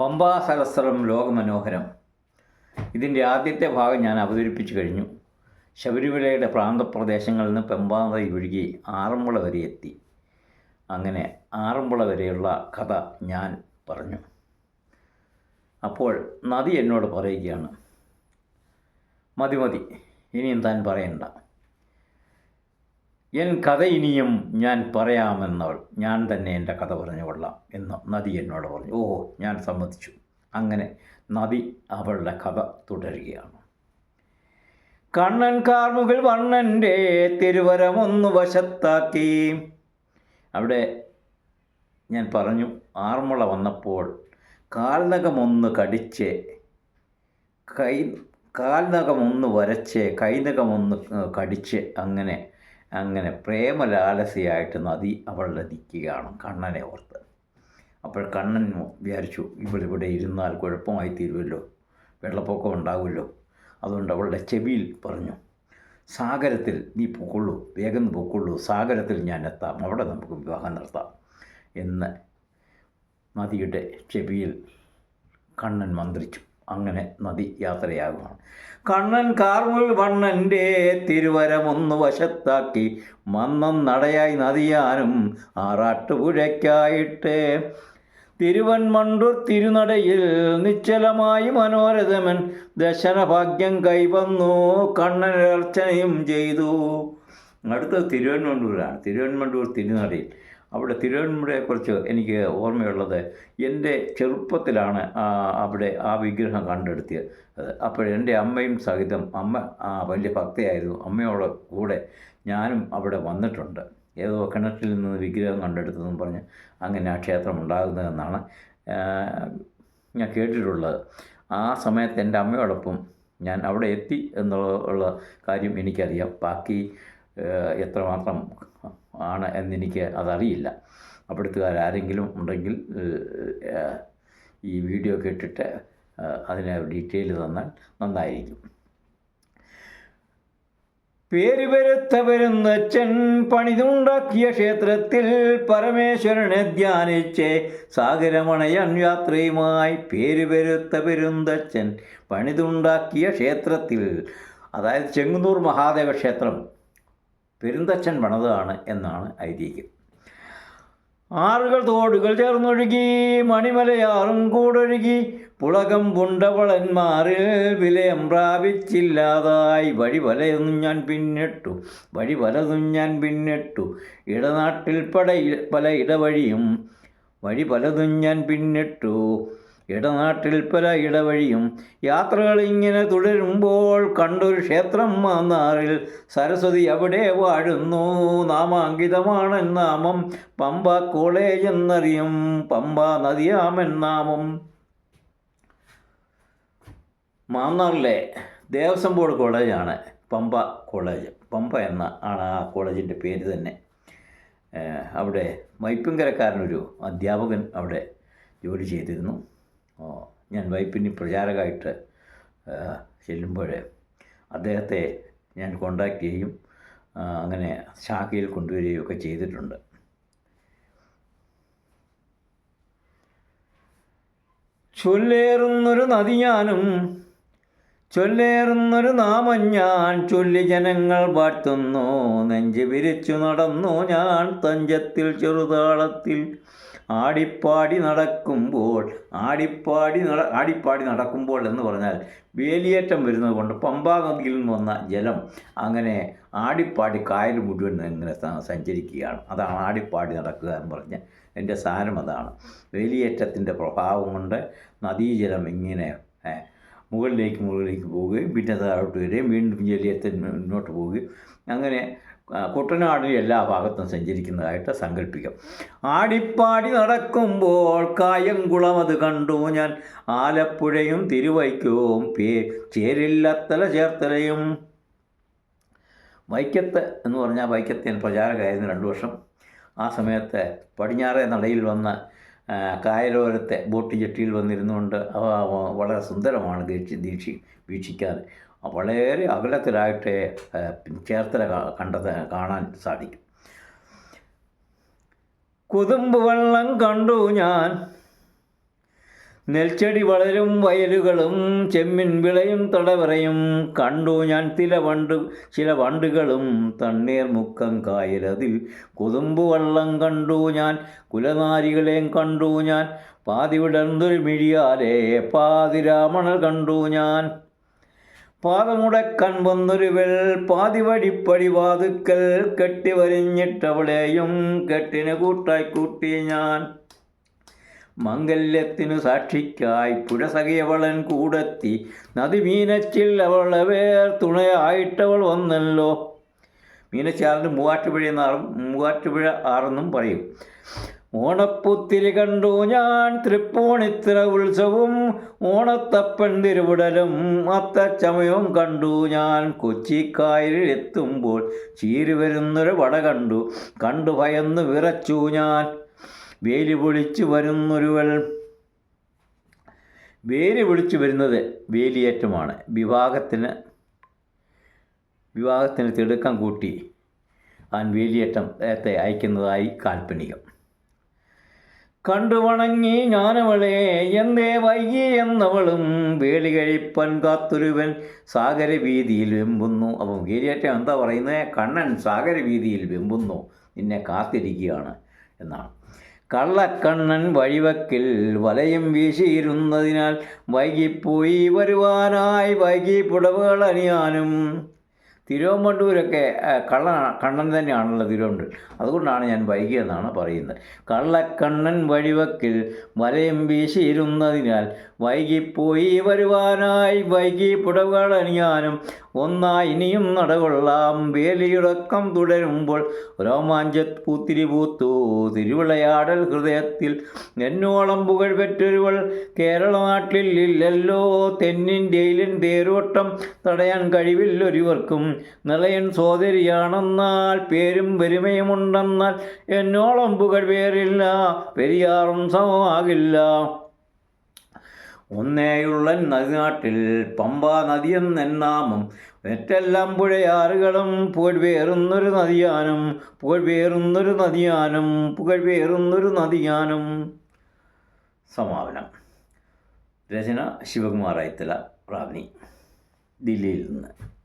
പമ്പാ സഹസ്രം ലോകമനോഹരം. ഇതിന്റെ ആദ്യത്തെ ഭാഗം ഞാൻ അവതരിപ്പിച്ചു കഴിഞ്ഞു. ശബരിമലയുടെ പ്രാന്തപ്രദേശങ്ങളിൽ നിന്ന് പമ്പാ ഒഴുകി ആറന്മുള വരെ എത്തി. അങ്ങനെ ആറന്മുള വരെയുള്ള കഥ ഞാൻ പറഞ്ഞു. അപ്പോൾ നദി എന്നോട് പറയുകയാണ് മതി മതി ഇനിയും താൻ പറയണ്ട. എൻ കഥ ഇനിയും ഞാൻ പറയാമെന്നവൾ. ഞാൻ തന്നെ എന്റെ കഥ പറഞ്ഞു കൊള്ളാം എന്ന് നദി എന്നോട് പറഞ്ഞു. ഓ ഞാൻ സമ്മതിച്ചു. അങ്ങനെ നദി അവളുടെ കഥ തുടരുകയാണ്. കണ്ണൻ കാർമുകൾ വർണന്റെ തിരുവരമൊന്ന് വശത്താക്കി. അവിടെ ഞാൻ പറഞ്ഞു ആർമുള വന്നപ്പോൾ കാൽനകമൊന്ന് കടിച്ച് കൈ കാൽനകമൊന്ന് വരച്ച് കൈനകമൊന്ന് കടിച്ച് അങ്ങനെ അങ്ങനെ പ്രേമലാലസയായിട്ട് നദി അവളുടെ നിൽക്കുകയാണ് കണ്ണനെ ഓർത്ത്. അപ്പോൾ കണ്ണൻ വിചാരിച്ചു ഇവളിവിടെ ഇരുന്നാൽ കുഴപ്പമായി തീരുമല്ലോ വെള്ളപ്പൊക്കം ഉണ്ടാകുമല്ലോ അതുകൊണ്ട് അവളുടെ ചെവിയിൽ പറഞ്ഞു സാഗരത്തിൽ നീ പൊക്കൊള്ളൂ വേഗം പൊക്കൊള്ളൂ സാഗരത്തിൽ ഞാൻ എത്താം അവിടെ നമുക്ക് വിവാഹം നടത്താം. എന്ന് നദിയുടെ ചെവിയിൽ കണ്ണൻ മന്ത്രിച്ചു. അങ്ങനെ നദി യാത്രയാകുകയാണ് കണ്ണൻ കാർമുൽ വണ്ണന്റെ തിരുവരമൊന്ന് വശത്താക്കി മന്നം നടയായി നദിയാനും ആറാട്ടുപുഴയ്ക്കായിട്ട്. തിരുവൻമണ്ടൂർ തിരുനടയിൽ നിശ്ചലമായി മനോരഥമൻ ദശനഭാഗ്യം കൈവന്നു. കണ്ണനർച്ചനയും ചെയ്തു. അടുത്തത് തിരുവൻമണ്ടൂരാണ്. തിരുവൻമണ്ടൂർ തിരുനടയിൽ. അവിടെ തിരുവൻമലയെക്കുറിച്ച് എനിക്ക് ഓർമ്മയുള്ളത് എന്റെ ചെറുപ്പത്തിലാണ് അവിടെ ആ വിഗ്രഹം കണ്ടെടുത്തിയത്. അപ്പോൾ എന്റെ അമ്മയും സഹിതം അമ്മ വലിയ ഭക്തയായിരുന്നു. അമ്മയോട് കൂടെ ഞാനും അവിടെ വന്നിട്ടുണ്ട്. ഏതോ കിണറ്റിൽ നിന്ന് വിഗ്രഹം കണ്ടെടുത്തതെന്ന് പറഞ്ഞ് അങ്ങനെ ആ ക്ഷേത്രം ഉണ്ടാകുന്നതെന്നാണ് ഞാൻ കേട്ടിട്ടുള്ളത്. ആ സമയത്ത് എന്റെ അമ്മയോടൊപ്പം ഞാൻ അവിടെ എത്തി എന്നുള്ള കാര്യം എനിക്കറിയാം. ബാക്കി എത്രമാത്രം ആണ് എന്നെനിക്ക് അതറിയില്ല. അവിടുത്തുകാരാരെങ്കിലും ഉണ്ടെങ്കിൽ ഈ വീഡിയോ കേട്ടിട്ട് അതിന് ഡീറ്റെയിൽ തന്നാൽ നന്നായിരിക്കും. പേരുപെരുത്ത പെരുന്തച്ഛൻ പണിതുണ്ടാക്കിയ ക്ഷേത്രത്തിൽ പരമേശ്വരനെ ധ്യാനിച്ച്. സാഗരമണയൻ യാത്രയുമായി പേരുപെരുത്ത പെരുന്തച്ഛൻ പണിതുണ്ടാക്കിയ ക്ഷേത്രത്തിൽ അതായത് ചെങ്ങന്നൂർ മഹാദേവ ക്ഷേത്രം പെരുന്തച്ഛൻ പണിതാണ് എന്നാണ് ഐതിഹ്യം. ആറുകൾ തോടുകൾ ചേർന്നൊഴുകി മണിമലയാറും കൂടൊഴുകി പുളകം പുണ്ടവളന്മാരിൽ വിലയം പ്രാപിച്ചില്ലാതായി. വഴി വലയൊന്നും ഞാൻ പിന്നിട്ടു വഴി പലതും ഞാൻ പിന്നിട്ടു. ഇടനാട്ടിൽ പട പല ഇടവഴിയും വഴി പലതും ഞാൻ പിന്നിട്ടു. ഇടനാട്ടിൽ പല ഇടവഴിയും യാത്രകൾ ഇങ്ങനെ തുടരുമ്പോൾ കണ്ടൊരു ക്ഷേത്രം മാന്നാറിൽ സരസ്വതി അവിടെ വാഴുന്നു. നാമാങ്കിതമാണ് നാമം പമ്പ കോളേജ് എന്നറിയും. പമ്പ നദിയാമൻ നാമം. മാന്നാറിലെ ദേവസ്വം ബോർഡ് കോളേജാണ് പമ്പ കോളേജ്. പമ്പ എന്ന ആണ് ആ കോളേജിന്റെ പേര് തന്നെ. അവിടെ മൈപ്പിങ്കരക്കാരനൊരു അധ്യാപകൻ അവിടെ ജോലി ചെയ്തിരുന്നു. ഞാൻ വൈപ്പിനി പ്രചാരകമായിട്ട് ചെല്ലുമ്പോൾ അദ്ദേഹത്തെ ഞാൻ കോണ്ടാക്ട് ചെയ്യും അങ്ങനെ ശാഖയിൽ കൊണ്ടുവരികയും ഒക്കെ ചെയ്തിട്ടുണ്ട്. ചൊല്ലേറുന്നൊരു നദി ഞാനും ചൊല്ലേറുന്നൊരു നാമം ഞാൻ ചൊല്ലി ജനങ്ങൾ വാഴ്ത്തുന്നു. നെഞ്ചു വിരിച്ചു നടന്നു ഞാൻ തഞ്ചത്തിൽ ചെറുതാളത്തിൽ ആടിപ്പാടി നടക്കുമ്പോൾ ആടിപ്പാടി നട ആടിപ്പാടി നടക്കുമ്പോൾ എന്ന് പറഞ്ഞാൽ വേലിയേറ്റം വരുന്നത് കൊണ്ട് പമ്പാ നദിയിൽ നിന്ന് വന്ന ജലം അങ്ങനെ ആടിപ്പാടി കായൽ മുഴുവൻ ഇങ്ങനെ സഞ്ചരിക്കുകയാണ്. അതാണ് ആടിപ്പാടി നടക്കുക എന്ന് പറഞ്ഞ് എന്റെ സാരം അതാണ്. വേലിയേറ്റത്തിന്റെ പ്രഭാവം കൊണ്ട് നദീജലം ഇങ്ങനെ മുകളിലേക്ക് മുകളിലേക്ക് പോവുകയും പിന്നെ താഴോട്ട് വരികയും വീണ്ടും ജലിയത്തിൽ മുന്നോട്ട് പോവുകയും അങ്ങനെ കുട്ടനാടിന് എല്ലാ ഭാഗത്തും സഞ്ചരിക്കുന്നതായിട്ട് സങ്കല്പിക്കാം. ആടിപ്പാടി നടക്കുമ്പോൾ കായംകുളം അത് കണ്ടു. ഞാൻ ആലപ്പുഴയും തിരുവൈക്കവും പേ ചേരില്ലത്തല ചേർത്തലയും. വൈക്കത്ത് എന്ന് പറഞ്ഞാൽ വൈക്കത്ത് ഞാൻ പ്രചാരകമായിരുന്നു രണ്ട് വർഷം. ആ സമയത്ത് പടിഞ്ഞാറെ നടയിൽ വന്ന കായലോരത്തെ ബോട്ട് ജെട്ടിയിൽ വന്നിരുന്നുകൊണ്ട് വളരെ സുന്ദരമാണ് ദീക്ഷി ദീക്ഷി വീക്ഷിക്കാൻ വളരെ അകലത്തിലായിട്ട് ചേർത്തല കണ്ടത് കാണാൻ സാധിക്കും. കുതുമ്പ് വെള്ളം കണ്ടു ഞാൻ. നെൽച്ചെടി വളരും വയലുകളും ചെമ്മിൻ വിളയും തടവറയും കണ്ടു ഞാൻ ചില വണ്ട് ചില വണ്ടുകളും തണ്ണീർ മുക്കം കായലതിൽ. കുതുമ്പ് വള്ളം കണ്ടു ഞാൻ കുലനാരികളെയും കണ്ടു ഞാൻ പാതി വിടർന്നൊരു മിഴിയാലേ പാതിരാമണൽ കണ്ടു ഞാൻ. പാദമുടക്കാൻ വന്നൊരു വെൾ പാതി വഴിപ്പടി വാതുക്കൽ കെട്ടി വരിഞ്ഞിട്ടവളെയും കെട്ടിന് കൂട്ടായി കൂട്ടി ഞാൻ. മംഗല്യത്തിനു സാക്ഷിക്കായി പുഴ സഖിയവളൻ കൂടെത്തി. നദി മീനച്ചിൽ അവളെ വേർ തുണയായിട്ടവൾ വന്നല്ലോ. മീനച്ചാറിന് മൂവാറ്റുപുഴ എന്നാറും മൂവാറ്റുപുഴ ആറെന്നും പറയും. ഓണപ്പുത്തിരി കണ്ടു ഞാൻ തൃപ്പൂണിത്തിര ഉത്സവം ഓണത്തപ്പൻ തിരുവിടലും അത്തച്ചമയവും കണ്ടു ഞാൻ കൊച്ചിക്കായലിൽ എത്തുമ്പോൾ ചീരി വരുന്നൊരു വട കണ്ടു. കണ്ടു ഭയന്ന് വിറച്ചു ഞാൻ. വേലി പൊളിച്ചു വരുന്നൊരുവൾ. വേലി വിളിച്ചു വരുന്നത് വേലിയേറ്റമാണ്. വിവാഹത്തിന് വിവാഹത്തിന് തിടുക്കം കൂട്ടി അവൻ വേലിയേറ്റം ത്തെ അയക്കുന്നതായി കാൽപ്പനികം. കണ്ടു വണങ്ങി ഞാനവളെ എന്തേ വൈകി എന്നവളും വേളി കഴിപ്പൻ കാത്തൊരുവൻ സാഗരവീതിയിൽ വെമ്പുന്നു. അപ്പം വേലിയേറ്റം എന്താ പറയുന്നത് കണ്ണൻ സാഗരവീതിയിൽ വെമ്പുന്നു. നിന്നെ കാത്തിരിക്കുകയാണ് എന്നാണ്. കള്ളക്കണ്ണൻ വഴിവക്കിൽ വലയും വീശിയിരുന്നതിനാൽ വൈകിപ്പോയി വരുവാനായി വൈകി പുടവുകൾ അണിയാനും തിരുവമ്പണ്ടൂരൊക്കെ കള്ള കണ്ണൻ തന്നെയാണല്ലോ തിരുവമ്പൂർ അതുകൊണ്ടാണ് ഞാൻ വൈകിയെന്നാണ് പറയുന്നത്. കള്ളക്കണ്ണൻ വഴിവക്കിൽ വലയം വീശിയിരുന്നതിനാൽ വൈകിപ്പോയി വരുവാനായി വൈകി പുടവുകൾ അണിയാനും ഒന്നായി ഇനിയും നടകൊള്ളാം. വേലിയുടക്കം തുടരുമ്പോൾ രോമാഞ്ച പൂത്തിരി പൂത്തു. തിരുവിളയാടൽ ഹൃദയത്തിൽ എന്നോളം പുകഴ് പെറ്റൊരുവൾ കേരള നാട്ടിൽ ഇല്ലല്ലോ. തെന്നിന്റെയിലും തേരോട്ടം തടയാൻ കഴിവില്ലൊരുവർക്കും നിളയൻ സോദരിയാണെന്നാൽ പേരും പെരുമയുമുണ്ടെന്നാൽ എന്നോളം പുകഴ് പേരില്ല. പെരിയാറും സമമാകില്ല. ഒന്നേയുള്ള നദിനാട്ടിൽ പമ്പാ നദിയെന്നാമം മറ്റെല്ലാം പുഴയാറുകളും പുകഴ്വേറുന്നൊരു നദിയാനും. പുകഴ്വേറുന്നൊരു നദിയാനും. പുകഴ്വേറുന്നൊരു നദിയാനും. സമാപനം. രചന ശിവകുമാർ ഐത്തല റാന്നി ദില്ലിയിൽ നിന്ന്.